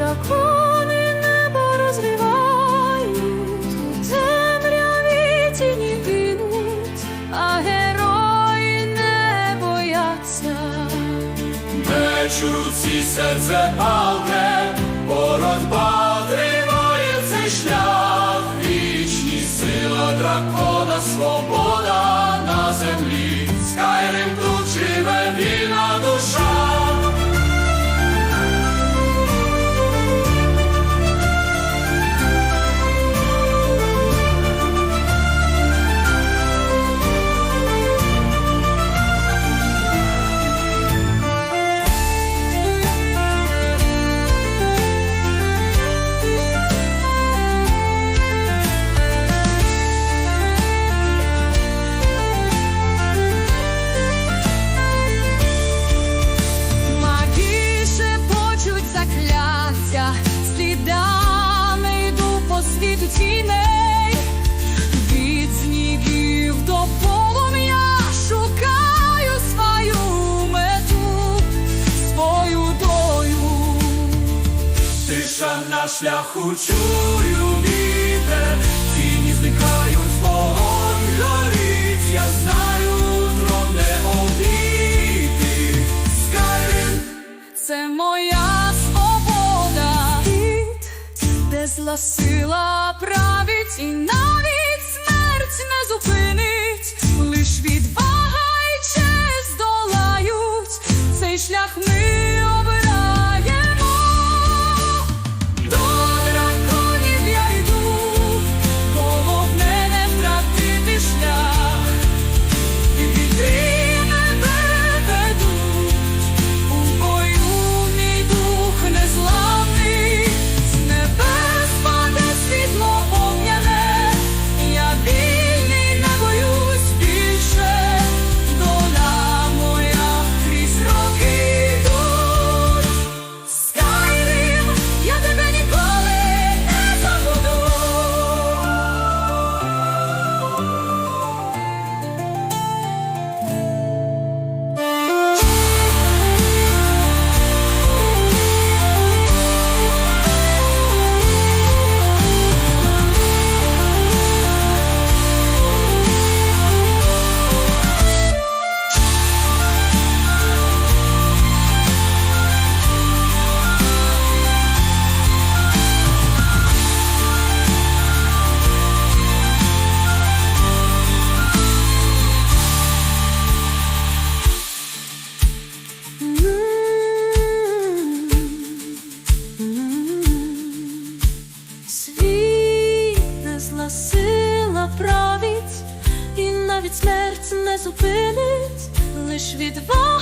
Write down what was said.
дракони небо розривають, у темряві тіні гинуть, а герої не бояться. Меч у руці серце палне, боротьба цей шлях, вічність сила дракона, свобода світу тіней, від снігів до полум'я шукаю свою мету, свою долю. Тиша на шляху чую зла сила править, і навіть смерть не зупинить, лиш відвага й честь долають, цей шлях ми сила править, і навіть смерть не зупинить, лиш відвага